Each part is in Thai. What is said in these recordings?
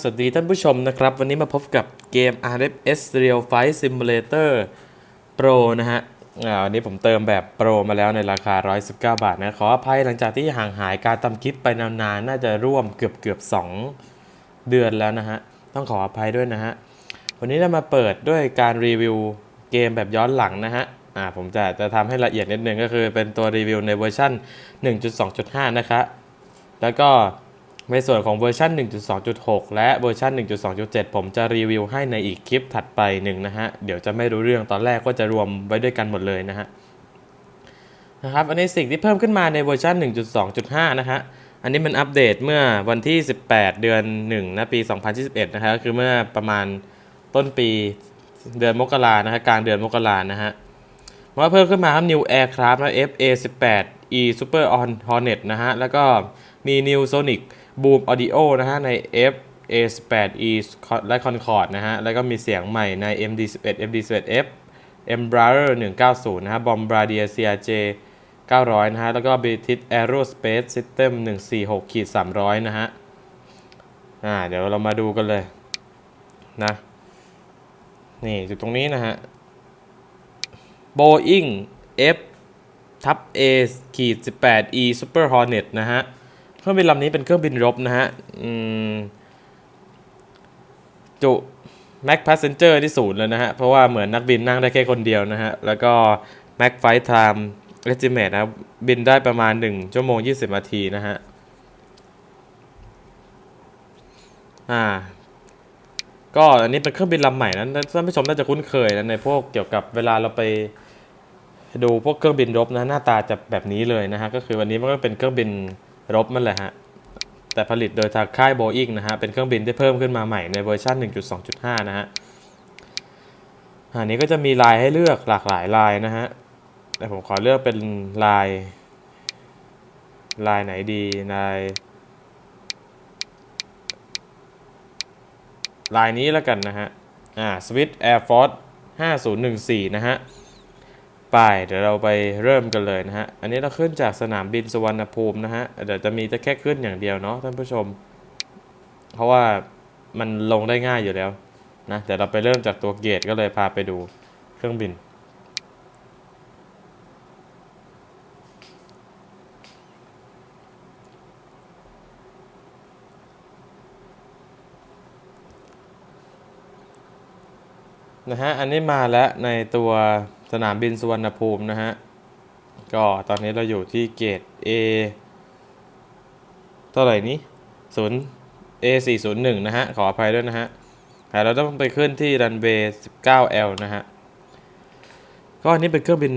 สวัสดีท่านผู้ชมนะครับ วันนี้มาพบกับเกม RFS Real Fight Simulator Pro นะฮะอันนี้ผมเติมแบบโปรมาแล้วในราคา 119 บาทนะ ขออภัยหลังจากที่ห่างหายการทำคลิปไปนานๆ น่าจะร่วมเกือบเกือบ2 เดือนแล้วนะฮะ ต้องขออภัยด้วยนะฮะ วันนี้เรามาเปิดด้วยการรีวิวเกมแบบย้อนหลังนะฮะอ่าผมจะจะทำให้ละเอียดนิดนึงก็คือเป็นตัวรีวิวในเวอร์ชัน1.2.5 นะคะ แล้วก็ ในส่วนของเวอร์ชัน1.2.6 และเวอร์ชัน1.2.7 ผมจะรีวิวให้ในอีกคลิปถัดไปหนึ่งนะฮะ เดี๋ยวจะไม่รู้เรื่องตอนแรกก็จะรวมไว้ด้วยกันหมดเลยนะฮะนะครับอันนี้สิ่งที่เพิ่มขึ้นมาในเวอร์ชัน1.2.5 นะฮะ อันนี้มันอัปเดตเมื่อวันที่ 18 เดือน1นะปี 2021 นะฮะก็คือเมื่อประมาณต้นปีเดือนมกรานะฮะกลางเดือนมกรานะฮะว่าเพิ่มขึ้นมาครับ New Aircraft นะ FA18 E Super Hornet นะฮะแล้วก็มี New Sonic Boom Audio นะฮะใน FA18E และ Concorde นะฮะ แล้วก็มีเสียงใหม่ใน MD11 MD11F Embraer 190 นะฮะ Bombardier CRJ 900 นะฮะ แล้วก็ British Aerospace System 146ขีด300 นะฮะ อ่า เดี๋ยวเรามาดูกันเลย นะ นี่อยู่ตรงนี้นะฮะ Boeing F ทับ A ขีด18 E Super Hornet นะฮะ เครื่องบินลำนี้เป็นเครื่องบินรบนะฮะอืมจุ Max Passenger ที่ศูนย์เลยนะฮะ เพราะว่าเหมือนนักบินนั่งได้แค่คนเดียวนะฮะ แล้วก็ Max Flight Time Estimate นะบบินได้ประมาณ 1 ชั่วโมง 20 นาทีนะฮะ อ่า ก็อันนี้เป็นเครื่องบินลำใหม่นะท่านผู้ชมน่าจะคุ้นเคยนะในพวกเกี่ยวกับเวลาเราไปดูพวกเครื่องบินรบนะหน้าตาจะแบบนี้เลยนะฮะ ก็คือวันนี้มันก็เป็นเครื่องบิน รบมันแหละฮะ แต่ผลิตโดยทางค่ายโบอิงนะฮะ เป็นเครื่องบินที่เพิ่มขึ้นมาใหม่ในเวอร์ชัน1.2.5 นะฮะ อันนี้ก็จะมีลายให้เลือกหลากหลายลายนะฮะ แต่ผมขอเลือกเป็นลาย ลายไหนดีลายลายนี้แล้วกันนะฮะ อ่า Swiss Air Force 5014 นะฮะ ไปเดี๋ยวเราไปเริ่มกันเลยนะฮะ อันนี้เราขึ้นจากสนามบินสุวรรณภูมินะฮะเดี๋ยวจะมีจะแค่ขึ้นอย่างเดียวเนาะท่านผู้ชม เพราะว่ามันลงได้ง่ายอยู่แล้วนะเดี๋ยวเราไปเริ่มจากตัวเกตก็เลยพาไปดูเครื่องบิน นะฮะ อันนี้มาแล้วในตัว สนามบินสุวรรณภูมินะฮะ ก็ตอนนี้เราอยู่ที่เกต A เท่าไหร่นี้0 A 4 0 1นะฮะ ขออภัยด้วยนะฮะแต่เราต้องไปขึ้นที่รันเวย์ 19L นะฮะ ก็อันนี้เป็นเครื่องบิน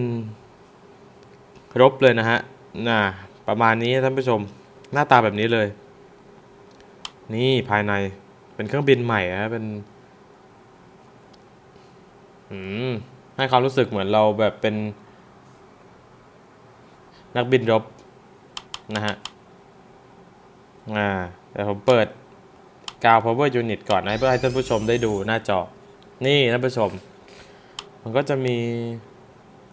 รบเลยนะฮะ น่ะ ประมาณนี้ท่านผู้ชม หน้าตาแบบนี้เลย นี่ภายใน เป็นเครื่องบินใหม่นะเป็น อืม ให้ความรู้สึกเหมือนเราแบบเป็น นักบินรบนะฮะ อ่าเดี๋ยวผมเปิดกาว power unit ก่อนนะเพื่อให้ท่านผู้ชมได้ดูหน้าจอ นี่ท่านผู้ชม มันก็จะมี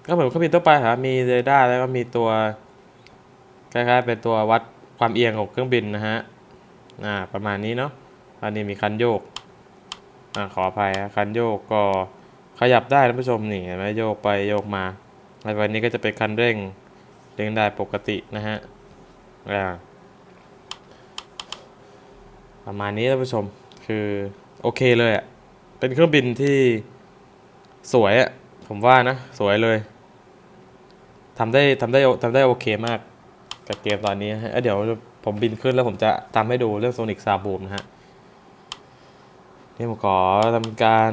ก็เหมือนเครื่องบินทั่วไปครับมีเรดาร์แล้วก็มีตัวคล้ายๆเป็นตัววัดความเอียงของเครื่องบินนะฮะ อ่า ประมาณนี้เนาะ อันนี้มีคันโยก อ่า ขออภัยนะคันโยกก็ ขยับได้ท่านผู้ชมนี่เห็นไหมโยกไปโยกมาในวันนี้ก็จะเป็นคันเร่งเร่งได้ปกตินะฮะอ่าประมาณนี้ท่านผู้ชมคือโอเคเลยอะ่ะเป็นเครื่องบินที่สวยอะ่ะผมว่านะสวยเลยทำได้ทำได้ทำได้โอเคมากกับเกมตอนนี้ฮะเเดี๋ยวผมบินขึ้นแล้วผมจะทำให้ดูเรื่องโซนิกซาบูมนะฮะนี่ผมขอทำการ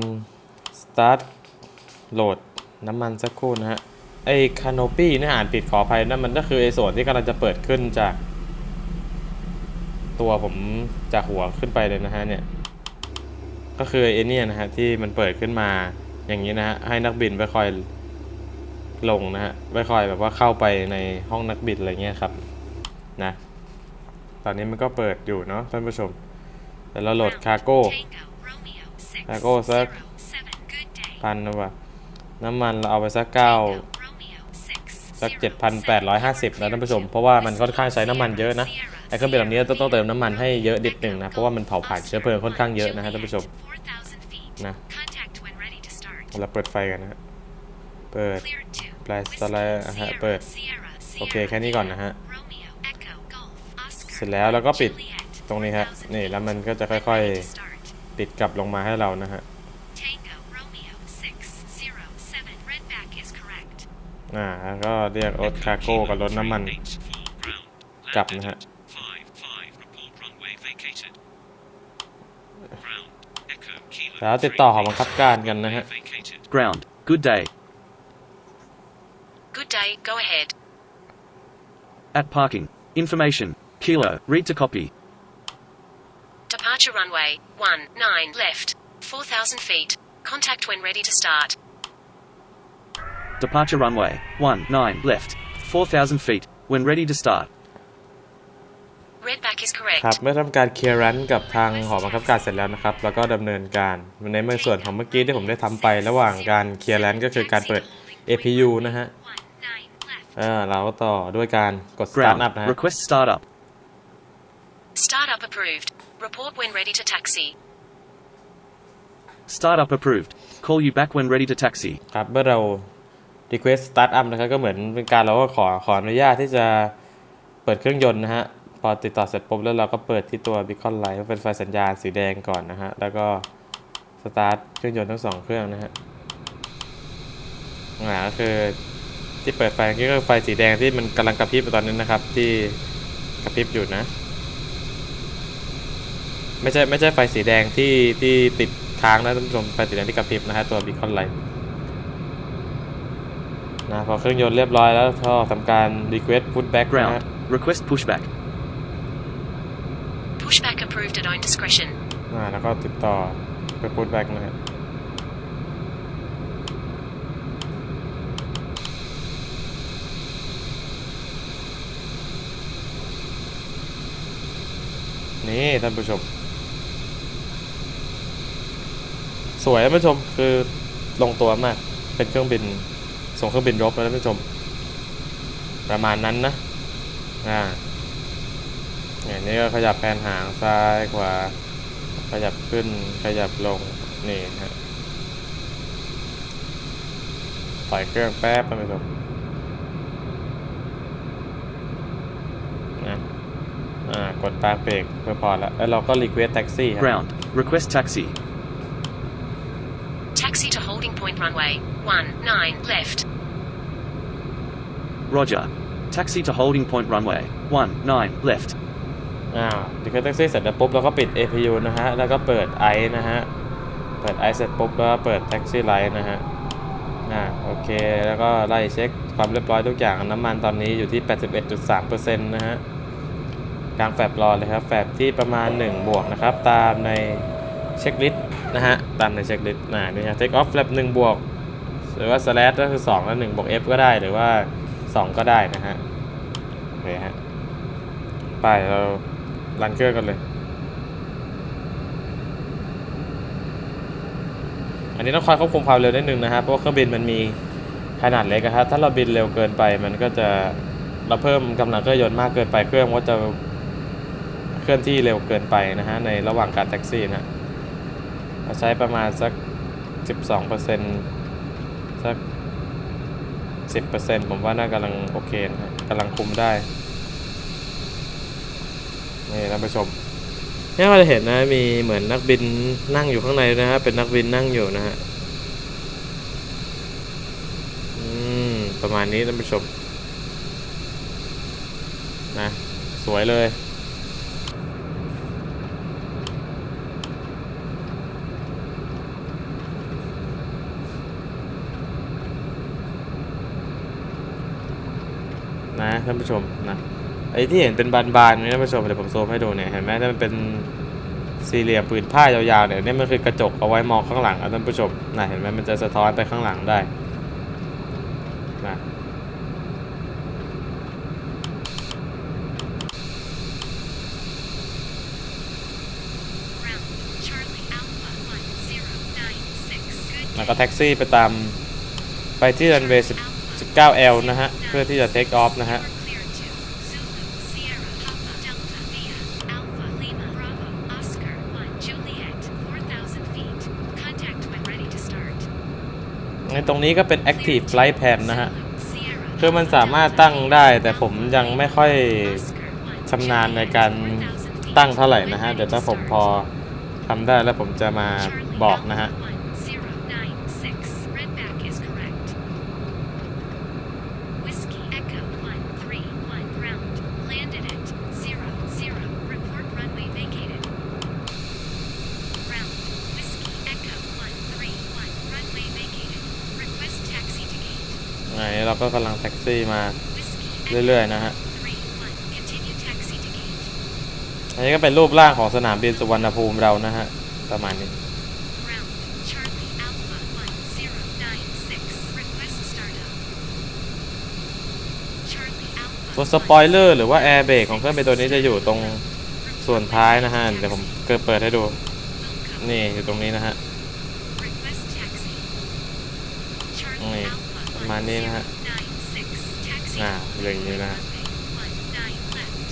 start โหลดน้ำมันสักครู่นะฮะ ไอ้คาน o ปี้นี่อ่านผิดขออภัยนะมันก็คือไอ้ส่วนที่กำลังจะเปิดขึ้นจาก ตัวผมจากหัวขึ้นไปเลยนะฮะเนี่ย ก็คือไอ้เนี่ยนะฮะที่มันเปิดขึ้นมาอย่างนี้นะฮะให้นักบินไปคอยลงนะฮะไปคอยแบบว่าเข้าไปในห้องนักบินอะไรเงี้ยครับนะ ตอนนี้มันก็เปิดอยู่เนาะท่านผู้ชมเดี๋ยวเราโหลดคาร์โก้แล้วก็สัก พันนะวะน้ำมันเราเอาไปสักเก้าสักเจ็ดพันแปดร้อยห้าสิบนะท่านผู้ชม เพราะว่ามันค่อนข้างใช้น้ำมันเยอะนะไอ้เครื่องบินลำนี้ต้องเติมน้ำมันให้เยอะนิดหนึ่งนะ เพราะว่ามันเผาผลาญเชื้อเพลิงค่อนข้างเยอะนะฮะท่านผู้ชม4,000 feet. Nah. Contact when ready to start. เราเปิดไฟกันนะฮะเปิด Cleared to. Blast Whiskey, alert อะฮะเปิดโอเคแค่นี้ก่อนนะฮะเสร็จแล้วเราก็ปิดตรงนี้ฮะนี่แล้วมันก็จะค่อยๆปิดกลับลงมาให้เรานะฮะ Tango, Romeo, 607. Redback is correct. อ่าแล้วก็เรียกรถคาร์โก้กับรถน้ำมันกลับนะฮะแล้วติดต่อหอบังคับการกันนะฮะ Ground. Good day. Good day, go ahead. At parking. Information. Kilo. Read to copy. Departure runway, 19 left, 4,000 feet. Contact when ready to start. Departure runway. 19 left. 4,000 feet. When ready to start. Redback is correct. ครับเมื่อทำการเคลียร์รันกับทางหอบังคับการเสร็จแล้วนะครับ แล้วก็ดำเนินการ ในเมื่อส่วนของเมื่อกี้ที่ผมได้ทำไประหว่างการเคลียร์รันก็คือการเปิด APU นะฮะ 19 left. เออเราก็ต่อด้วยการกด Start Ground. up นะฮะ Request startup. Startup approved. Report when ready to taxi. Startup approved. Call you back when ready to taxi. ครับ เมื่อเรา request start up นะครับก็เหมือนเป็นการเราก็ขอขออนุญาตที่จะเปิดเครื่องยนต์นะฮะพอติดต่อเสร็จปุ๊บแล้วเราก็เปิดที่ตัว beacon light ก็เป็นไฟสัญญาณสีแดงก่อนนะฮะแล้วก็ start เครื่องยนต์ทั้งสองเครื่องนะฮะอ่าก็คือที่เปิดไฟก็คือไฟสีแดงที่มันกำลังกระพริบตอนนี้นะครับ ที่กระพริบอยู่นะ ไม่ใช่ไม่ใช่ไฟสีแดงที่ที่ติดค้างนะท่านผู้ชมไฟสีแดงที่กระพริบนะฮะตัว beacon light นะพอเครื่องยนต์เรียบร้อยแล้วก็ทำการ request put back นะฮะ Ground. Request pushback. Pushback approved at own discretion. อ่าแล้วก็ติดต่อไป put back นะฮะนี่ท่านผู้ชม สวยท่านผู้ชมคือลงตัวมาก เป็นเครื่องบิน ส่งเครื่องบินรบนะท่านผู้ชม ประมาณนั้นนะ อ่าอย่างนี้ก็ขยับแผนหางซ้ายขวา ขยับขึ้น ขยับลง นี่ฮะปล่อยเครื่องแป๊บท่านผู้ชมนะอ่ากดตามเบรกเพื่อพอแล้วแล้วเราก็รีเควสแท็กซี่ครับ Ground. Request taxi. Taxi to holding point runway, 19 left. Roger. Taxi to holding point runway. 19 left. อ้าวรีเควแท็กซี่เสร็จแล้วปุ๊บเราก็ปิด APU นะฮะ แล้วก็เปิดไอนะฮะ เปิดไอเสร็จปุ๊บแล้วก็เปิดแท็กซี่ไลท์นะฮะ อ่าโอเค แล้วก็ไล่เช็คความเรียบร้อยทุกอย่างน้ำมันตอนนี้อยู่ที่ 81.3%นะฮะกลางแฟบรอเลยครับ แฟบที่ประมาณ 1 บวกนะครับ ตามในเช็คลิสต์นะฮะ ตามในเช็คลิสต์นะนี่ฮะ take off flap 1บวกหรือว่า slash ก็คือ2แล้ว1บวก f ก็ได้หรือว่า 2ก็ได้นะฮะโอเคฮะไปเรารันเครื่องกันเลย อันนี้ต้องคอยควบคุมความเร็วนิดนึงนะฮะเพราะว่าเครื่องบินมันมีขนาดเล็กอะฮะถ้าเราบินเร็วเกินไปมันก็จะเราเพิ่มกำลังเครื่องยนต์มากเกินไปเครื่องก็จะเคลื่อนที่เร็วเกินไปนะฮะในระหว่างการแท็กซี่นะเราใช้ประมาณสัก 12%สัก 10%ผมว่าน่ากำลังโอเคนะกำลังคุมได้ นี่ท่านผู้ชมเนี่ยเราจะเห็นนะมีเหมือนนักบินนั่งอยู่ข้างในนะฮะเป็นนักบินนั่งอยู่นะฮะอืมประมาณนี้ท่านผู้ชมนะสวยเลย นะ ท่านผู้ชมนะไอ้ที่เห็นเป็นบานๆนี่ท่านผู้ชมเดี๋ยวผมโซมให้ดูเนี่ยเห็นไหมถ้ามันเป็นสี่เหลี่ยมผืนผ้ายาวๆเนี่ยนี่มันคือกระจกเอาไว้มองข้างหลังอะท่านผู้ชมนะเห็นไหมมันจะสะท้อนไปข้างหลังได้นะ Ground, Charlie Alpha 1096. Good แล้วก็แท็กซี่ไปตามไปที่รันเวย์ 19L นะฮะ เพื่อที่จะเทคออฟนะฮะ ตรงนี้ก็เป็น Active Flight Plan นะฮะ คือมันสามารถตั้งได้แต่ผมยังไม่ค่อยชำนาญในการตั้งเท่าไหร่นะฮะ เดี๋ยวถ้าผมพอทำได้แล้วผมจะมาบอกนะฮะ 1096 Redback is correct. Whiskey Echo 131 ground. Landed at 00. Report runway vacated. Ground. Whiskey Echo 131 runway vacated. Request taxi to gate. อันนี้เรา ก็กำลังแท็กซี่มาเรื่อยๆนะฮะ อันนี้ก็เป็นรูปร่างของสนามบินสุวรรณภูมิเรานะฮะ ประมาณนี้ ตัวสปอยเลอร์หรือว่าแอร์เบรกของเครื่องบินตัวนี้จะอยู่ตรงส่วนท้ายนะฮะ เดี๋ยวผมเกิดเปิดให้ดู นี่อยู่ตรงนี้นะฮะ นี่ประมาณนี้นะฮะ 1096. Taxi. อ่าอย่างนี้นะ Runway 19 left.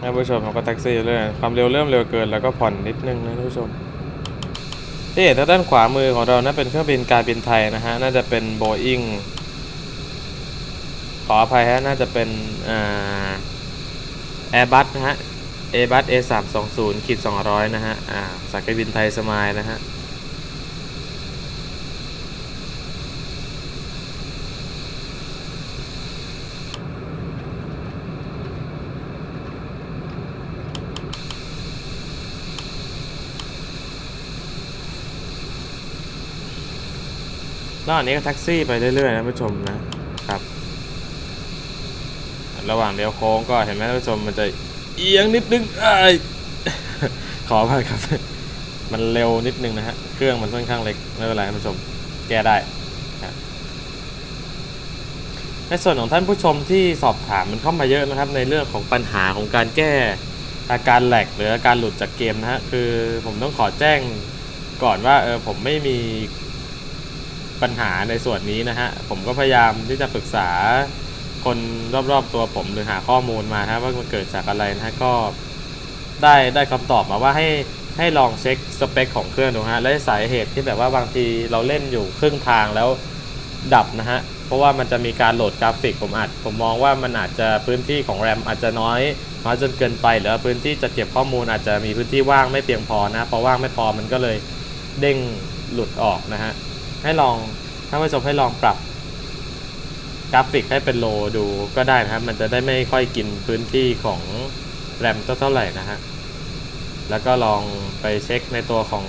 ท่าน ผู้ชมเราก็แท็กซี่เรื่อยความเร็วเริ่มเร็วเกินแล้วก็ผ่อนนิดนึงนะท่านผู้ชมที่เห็นทางด้านขวามือของเรานะเป็นเครื่องบินการบินไทยนะฮะน่าจะเป็นโบอิงขออภัยฮะน่าจะเป็นอ่าแอร์บัสนะฮะ Airbus A320 ขีด200 นะฮะ อ่าสายการบินไทยสมายนะฮะ แล้วอันนี้ก็แท็กซี่ไปเรื่อยๆนะผู้ชมนะครับ ระหว่างเลี้ยวโค้งก็เห็นไหมท่านผู้ชมมันจะเอียงนิดนึงอ้ขออภัยครับ มันเร็วนิดนึงนะฮะ เครื่องมันค่อนข้างเล็กไม่เป็นไรท่านผู้ชม แก้ได้ ในส่วนของท่านผู้ชมที่สอบถามมันเข้ามาเยอะนะครับ ในเรื่องของปัญหาของการแก้อาการแหลกหรืออาการหลุดจากเกมนะฮะ คือผมต้องขอแจ้งก่อนว่าเออผมไม่มี ปัญหาในส่วนนี้นะฮะ ผมก็พยายามที่จะปรึกษาคนรอบๆตัวผมหรือหาข้อมูลมานะฮะว่ามันเกิดจากอะไรนะฮะก็ได้ได้คำตอบมาว่าให้ให้ลองเช็คสเปคของเครื่องดูฮะและสาเหตุที่แบบว่าบางทีเราเล่นอยู่ครึ่งทางแล้วดับนะฮะเพราะว่ามันจะมีการโหลดกราฟิกผมอาจผมมองว่ามันอาจจะพื้นที่ของแรมอาจจะน้อยน้อยจนเกินไปหรือพื้นที่จะเก็บข้อมูลอาจจะมีพื้นที่ว่างไม่เพียงพอนะพอว่างไม่พอมันก็เลยเด้งหลุดออกนะฮะ ให้ลองถ้าผู้ชมให้ลองปรับกราฟิกให้เป็นโลดูก็ได้นะครับ มันจะได้ไม่ค่อยกินพื้นที่ของแรมเท่าไหร่นะฮะ แล้วก็ลองไปเช็คในตัวของ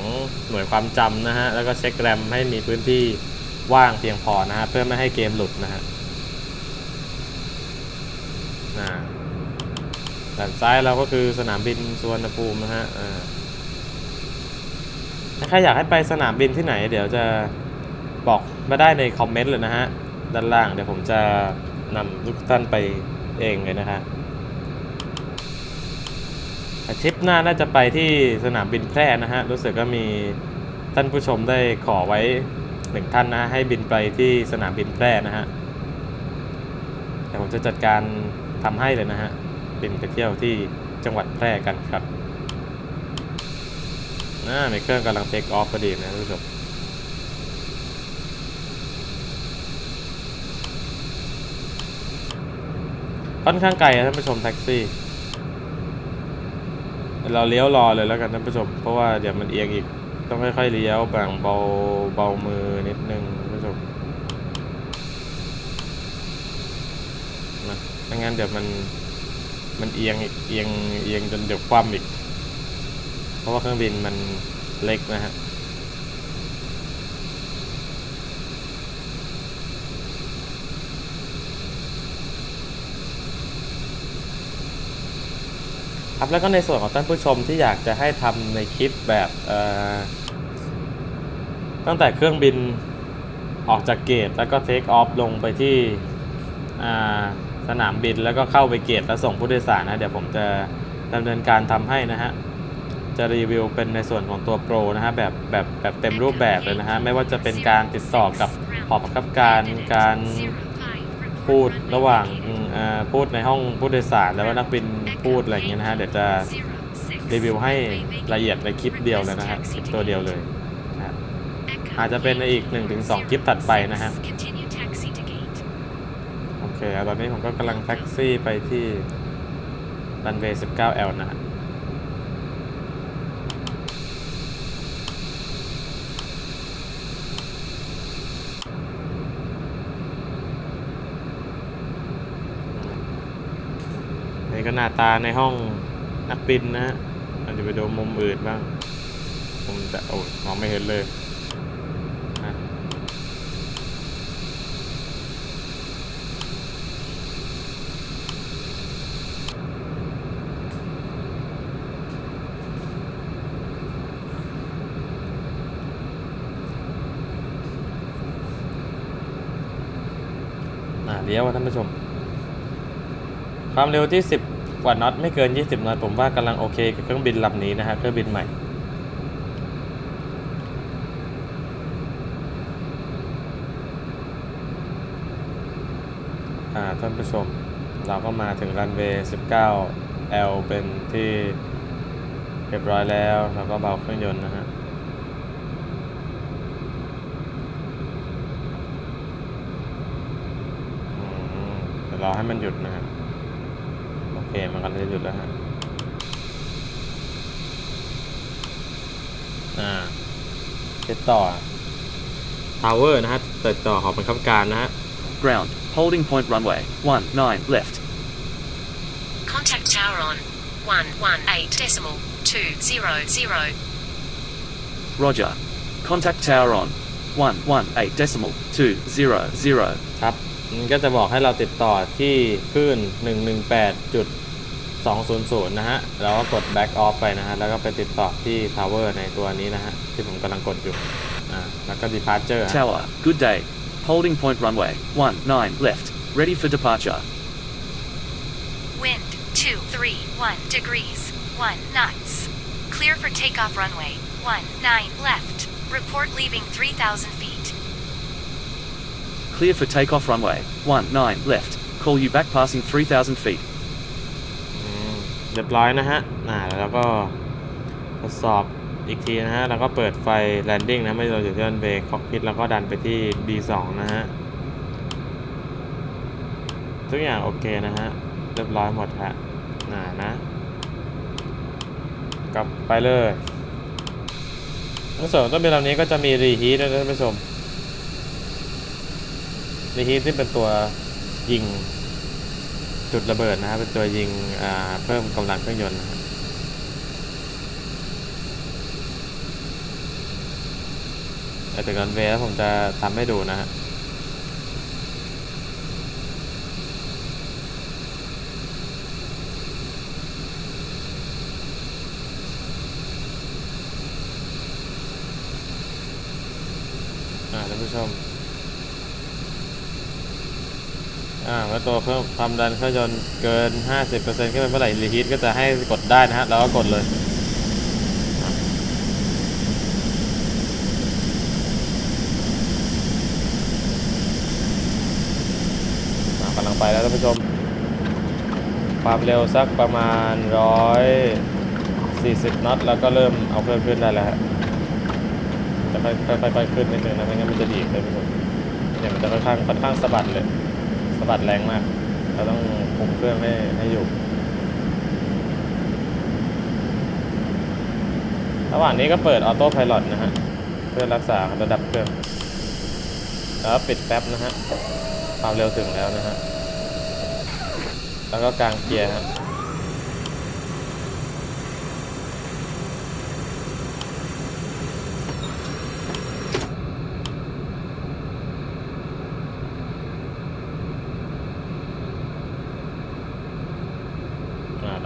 หน่วยความจำนะฮะ แล้วก็เช็คแรมให้มีพื้นที่ว่างเพียงพอนะฮะ เพื่อไม่ให้เกมหลุดนะฮะด้านซ้ายเราก็คือสนามบินสุวรรณภูมินะฮะถ้าใครอยากให้ไปสนามบินที่ไหน เดี๋ยวจะ บอกมาได้ในคอมเมนต์เลยนะฮะ ด้านล่างเดี๋ยวผมจะนำทุกท่านไปเองเลยนะฮะทริปหน้าน่าจะไปที่สนามบินแพร่นะฮะ รู้สึกก็มีท่านผู้ชมได้ขอไว้หนึ่งท่านนะให้บินไปที่สนามบินแพร่นะฮะเดี๋ยวผมจะจัดการทำให้เลยนะฮะ บินไปเที่ยวที่จังหวัดแพร่กันครับน่าในเครื่องกำลังเทคออฟพอดีนะท่านผู้ชม ค่อนข้างไกลนะท่านผู้ชมแท็กซี่เราเลี้ยวรอเลยแล้วกันท่านผู้ชม เพราะว่าเดี๋ยวมันเอียงอีก ต้องค่อยๆเลี้ยวแบ่งเบาเบามือนิดนึงท่านผู้ชมนะไม่งั้นเดี๋ยวมันมันเอียงเอียงเอียงจนเดี๋ยวคว่ำอีก เพราะว่าเครื่องบินมันเล็กนะฮะ ครับแล้วก็ในส่วนของท่านผู้ชมที่อยากจะให้ทำในคลิปแบบตั้งแต่เครื่องบินออกจากเกตแล้วก็เทคออฟลงไปที่สนามบินแล้วก็เข้าไปเกตแล้วส่งผู้โดยสารนะ เดี๋ยวผมจะดำเนินการทำให้นะฮะ จะรีวิวเป็นในส่วนของตัวโปรนะฮะแบบแบบแบบเต็มรูปแบบเลยนะฮะ ไม่ว่าจะเป็นการติดต่อกับหอบังคับการการ พูดระหว่างพูดในห้องผู้โดยสารแล้วว่านักบินพูดอะไรอย่างเงี้ยนะฮะเดี๋ยวจะรีวิวให้ละเอียดในคลิปเดียวเลยนะฮะคลิปตัวเดียวเลยนะฮะอาจจะเป็นในอีก 1-2 คลิปถัดไปนะฮะโอเคตอนนี้ผมก็กำลังแท็กซี่ไปที่รันเวย์ 19L นะฮะ นี่ก็ หน้าตาในห้องนักบินนะฮะเราจะไปดูมุมอื่นบ้าง ผมจะโอ้ยมองไม่เห็นเลยนะเดี๋ยวท่านผู้ชม ความเร็วที่ 10 กว่าน็อตไม่เกิน 20น็อตผมว่ากำลังโอเคกับเครื่องบินลำนี้นะฮะเครื่องบินใหม่อ่าท่านผู้ชมเราก็มาถึงรันเวย์ 19L เป็นที่เรียบร้อยแล้ว แล้วก็เบาเครื่องยนต์นะฮะเดี๋ยวรอให้มันหยุดนะฮะ มันกำลังจะหยุดแล้วฮะอ่าติดต่อ Tower นะฮะติดต่อหอบังคับการนะฮะ Ground. Holding point runway. 19 left. Contact tower on 118 decimal 200. Roger. Contact tower on 118 decimal 200. ครับมันก็จะบอกให้เราติดต่อที่คลื่น 118.200 นะฮะ แล้วก็กด back off ไปนะฮะ แล้วก็ไปติดต่อที่ tower ในตัวนี้นะฮะ ที่ผมกำลังกดอยู่ อ่า แล้วก็ departure ฮะ Tower. Good day. Holding point runway. 19 left. Ready for departure. Wind 231 degrees 1 knots. Clear for takeoff runway 19 left. Report leaving 3,000 feet. Clear for takeoff runway. 19 left. Call you back passing 3,000 feet. เรียบร้อยนะฮะอ่าแล้วก็ทดสอบอีกทีนะฮะ แล้วก็เปิดไฟ landing นะ ไม่เราอยู่ที่รันเวย์คอกพิทแล้วก็ดันไปที่ B2 นะฮะ ทุกอย่างโอเคนะฮะ เรียบร้อยหมดฮะน่านะ กลับไปเลยในส่วนของต้นเบลลำนี้ก็จะมีรีฮีทนะท่านผู้ชมรีฮีทที่เป็นตัวยิง จุดระเบิดนะครับเป็นตัวยิงเพิ่มกำลังเครื่องยนต์นะฮะแต่ถึงรันเวย์แล้วผมจะทำให้ดูนะฮะ อ่าท่านผู้ชม ตัวเครื่องความดันเครื่องยนต์เกิน 50%ขึ้นไปเมื่อไหร่รีฮีทก็จะให้กดได้นะฮะแล้วก็กดเลยอะอ่ากำลังไปแล้วท่านผู้ชม ความเร็วสักประมาณ 140 น็อตแล้วก็เริ่มเอาเครื่องขึ้นได้แล้วฮะจะค่อยๆขึ้นนิดนึงนะไม่งั้นมันจะดีดเลยทุกคนเนี่ยมันจะค่อนข้างค่อนข้างสะบัดเลย บัดแรงมาก เราต้องคุมเครื่องให้ให้อยู่ ระหว่างนี้ก็เปิดออโต้พายロนะฮะ เพื่อรักษาระดับเครื่อง แล้วปิดแฟบนะฮะ ความเร็วถึงแล้วนะฮะ แล้วก็กลางเกียร์ฮะ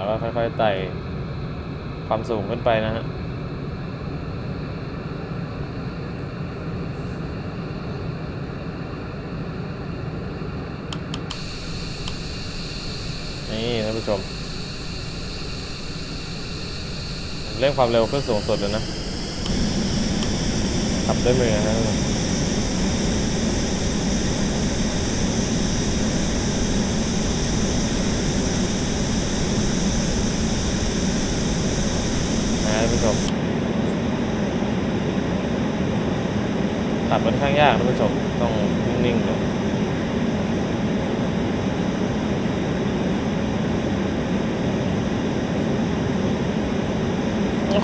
แล้วก็ค่อยๆไต่ความสูงขึ้นไปนะฮะนี่ท่านผู้ชมเร่งความเร็วขึ้นสูงสุดเลยนะขับด้วยมือนะ ผู้ชมขับค่อนข้างยากท่านผู้ชมต้องนิ่งๆหน่อย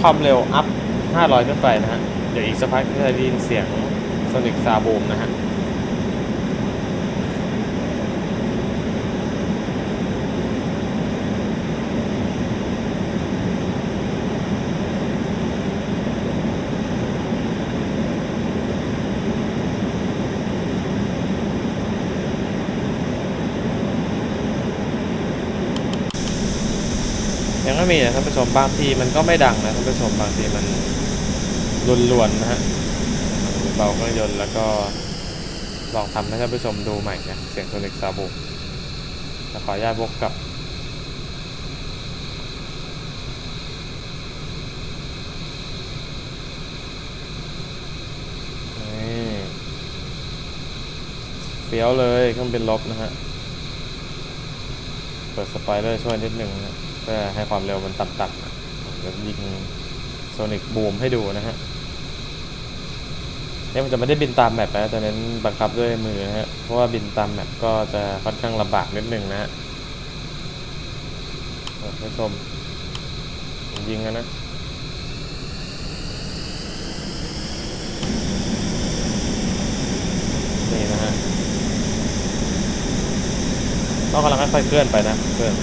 ความเร็วอัพ 500 ขึ้นไปนะฮะ เดี๋ยวอีกสักพักจะได้ยินเสียง Sonic s a b o o m นะฮะ ยังไม่มีนะท่าน ผู้ชมบางทีมันก็ไม่ดังนะท่านผู้ชมบางทีมันรวนๆนะฮะเบาเครื่องยนต์แล้วก็ลองทำให้ท่านผู้ชมดูใหม่นะเสียงโซนิกซาบูแล้วขออนุญาตวกกลับนี่เฟี้ยวเลยเครื่องบินลบนะฮะ เปิดสไปเลอร์ช่วยนิดหนึ่งนะ เพื่อให้ความเร็วมันต่ำๆนะผมจะยิงโซนิกบูมให้ดูนะฮะเนี่ยมันจะไม่ได้บินตามแมปนะแต่เน้นบังคับด้วยมือนะฮะ เพราะว่าบินตามแมปก็จะค่อนข้างลำบากนิดนึงนะฮะท่านผู้ชมผมยิงกันนะนี่นะฮะก็กำลังค่อยๆเคลื่อนไปนะเคลื่อน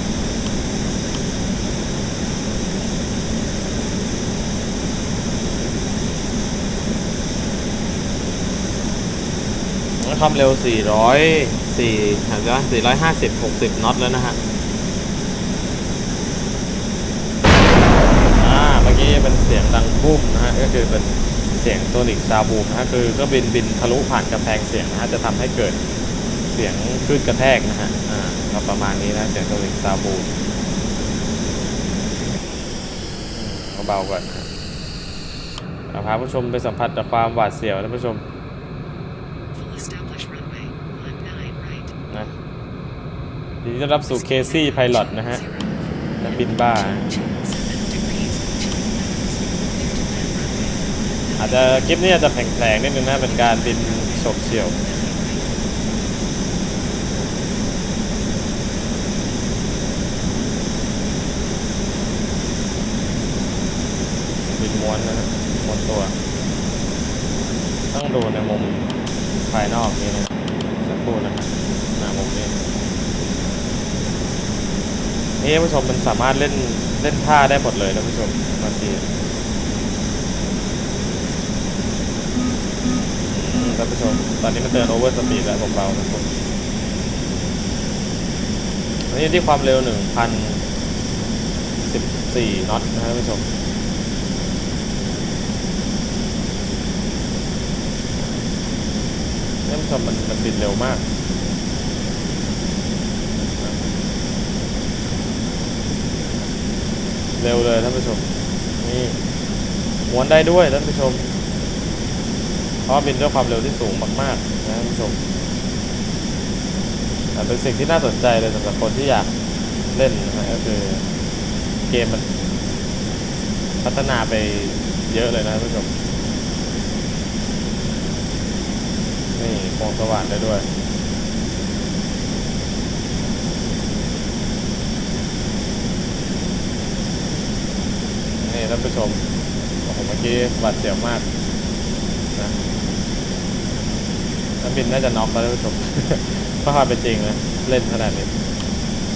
ความเร็ว 400 4หันว่า450 60 น็อตแล้วนะฮะ อ่า เมื่อกี้เป็นเสียงดังบุ้มนะฮะ ก็คือเป็นเสียงโซนิกซาบูมนะฮะ คือเครื่องบินบินทะลุผ่านกำแพงเสียงนะฮะ จะทำให้เกิดเสียงคลื่นกระแทกนะฮะ อ่าก็ประมาณนี้นะ เสียงโซนิกซาบูก็เบาก่อนนะเอพาผู้ชมไปสัมผัสกับความหวาดเสียวนะผู้ชม Full establish runway. Climb 9 right. นะยิน ดีต้อนรับสู่เคซี่ไพลอตนะฮะนักบินบ้า อาจจะคลิปนี้อาจจะแผลงๆนิดนึงนะเป็นการบินฉกเฉี่ยวบินม้วนนะฮะม้วนตัว ต้องดูในมุมภายนอกนี้นะสักครู่นะครับหน้ามุมนี้ นี่ท่านผู้ชมมันสามารถเล่นเล่นท่าได้หมดเลยนะผู้ชมบางทีท่านผู้ชม ตอนนี้มันเตือนโอเวอร์สปีดแล้วเบาๆนะทุกคนอันนี้ที่ความเร็ว 1,014น็อตนะครับท่านผู้ชมท่านผู้ชมมันมันบินเร็วมาก เร็วเลยท่านผู้ชม นี่ม้วนได้ด้วยท่านผู้ชม เพราะบินด้วยความเร็วที่สูงมากๆนะท่านผู้ชมแต่เป็นสิ่งที่น่าสนใจเลยสำหรับคนที่อยากเล่นนะก็คือเกมมันพัฒนาไปเยอะเลยนะท่านผู้ชม นี่มองสว่างได้ด้วย นี่ ท่านผู้ชมโอ้โหเมื่อกี้หวาดเสียวมากนะนักบินน่าจะน็อกแล้วท่านผู้ชมเพราะความเป็นจริงนะเล่นขนาดนี้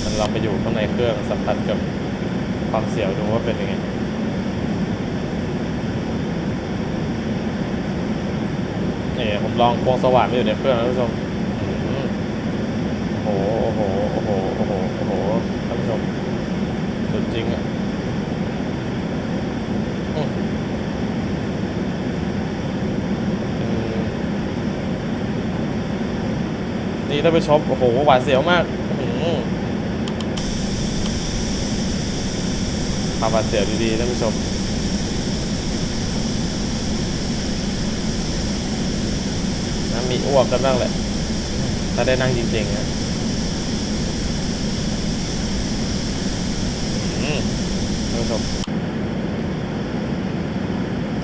มันลองไปอยู่ข้างในเครื่องสัมผัสกับความเสียวดูว่าเป็นยังไงนี่ผมลองควงสว่านไม่อยู่ในเครื่องท่านผู้ชมโอ้โหโอ้โหโอ้โหโอ้โหโอ้โหท่านผู้ชมสุดจริงอะอืมอืม นี่ท่านผู้ชมโอ้โหหวาดเสียวมากอื้อหือความหวาดเสียวดีๆท่านผู้ชมนมีอ้วกกันบ้างแหละถ้าได้นั่งจริงๆนะท่านผู้ชม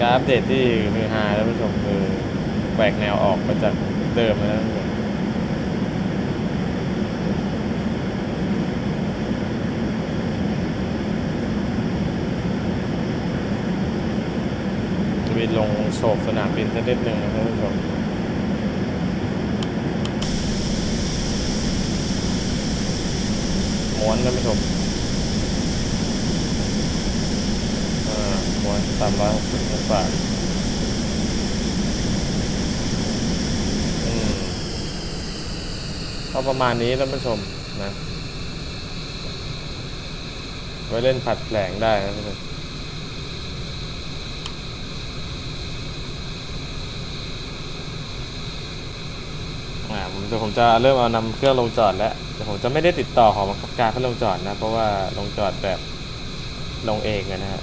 การอัปเดตที่คือฮาท่านผู้ชมคือแหวกแนวออกมาจากเดิมแล้วท่านผู้ชม วินลงโฉบสนามบินสักนิดหนึ่งนะท่านผู้ชมม้วนท่านผู้ชมม้วนสามร้อยหกสิบองศาอืมก็ประมาณนี้ท่านผู้ชมนะไว้เล่นผัดแผลงได้นะท่านผู้ชมอ่า ผมเดี๋ยวผมจะเริ่มเอานำเครื่องลงจอดแล้วแต่ผมจะไม่ได้ติดต่อหอบังคับการเพื่อลงจอดนะ เพราะว่าลงจอดแบบลงเองอะนะฮะ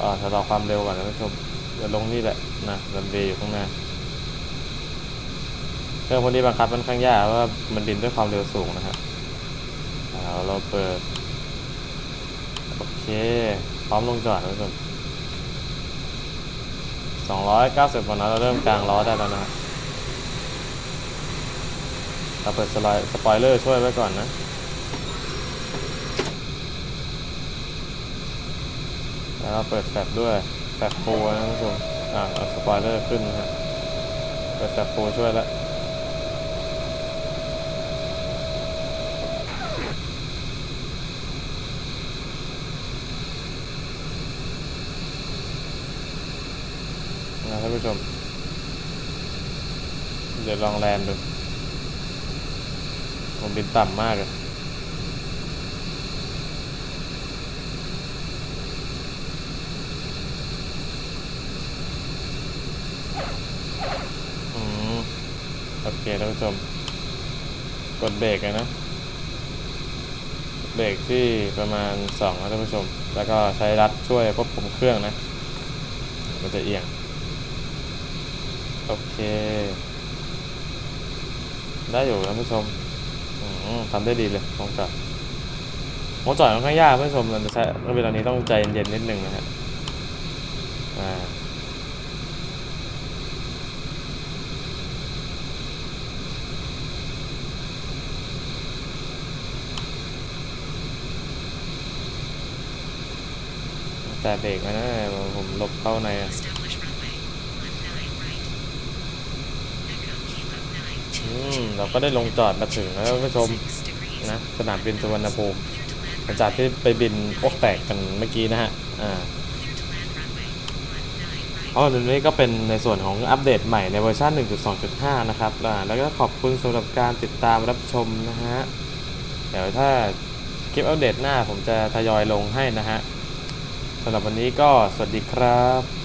อ่าชะลอความเร็วก่อนนะท่านผู้ชมจะลงนี่แหละนะรันเวย์อยู่ข้างหน้าเครื่องพวกนี้บังคับค่อนข้างยากว่ามันบินด้วยความเร็วสูงนะครับเอาเราเปิด โอเค พร้อมลงจอดนะท่านผู้ชม 290วันนะเราเริ่มกลางล้อได้แล้วนะเราเปิดสไลด์สปอยเลอร์ช่วยไว้ก่อนนะแล้วเราเปิดแฟลชด้วยแฟลชโฟนะท่านผู้ชมอ่าสปอยเลอร์ขึ้นนะฮะเปิดแฟลชโฟช่วยแล้ว นะท่าน ผู้ชม เดี๋ยวลองแลนดู ผมบินต่ำมากเลยอืมโอเคท่านผู้ชม กดเบรกเลยนะ เบรกที่ประมาณ2นะท่านผู้ชม แล้วก็ใช้รัดช่วยควบคุมเครื่องนะ มันจะเอียง โอเค ได้อยู่ท่านผู้ชมทำได้ดีเลยลงจอดลงจอดค่อนข้างยากท่านผู้ชมเราจะใช้เวลานี้ต้องใจเย็นๆนิดนึงนะฮะอ่าแต่เบรกไว้นะผมหลบเข้าในอะ Establish runway. 19 right. Echo Kilo 9 อืม เราก็ได้ลงจอดมาถึงแล้วท่านผู้ชมนะสนามบินสุวรรณภูมิหลังจากที่ไปบินอ้กแตกกันเมื่อกี้นะฮะอ่าอ๋อเดี๋ยวนี้ก็เป็นในส่วนของอัปเดตใหม่ในเวอร์ชัน1.2.5 นะครับอ่าแล้วก็ขอบคุณสำหรับการติดตามรับชมนะฮะ เดี๋ยวถ้าคลิปอัปเดตหน้าผมจะทยอยลงให้นะฮะสำหรับวันนี้ก็สวัสดีครับ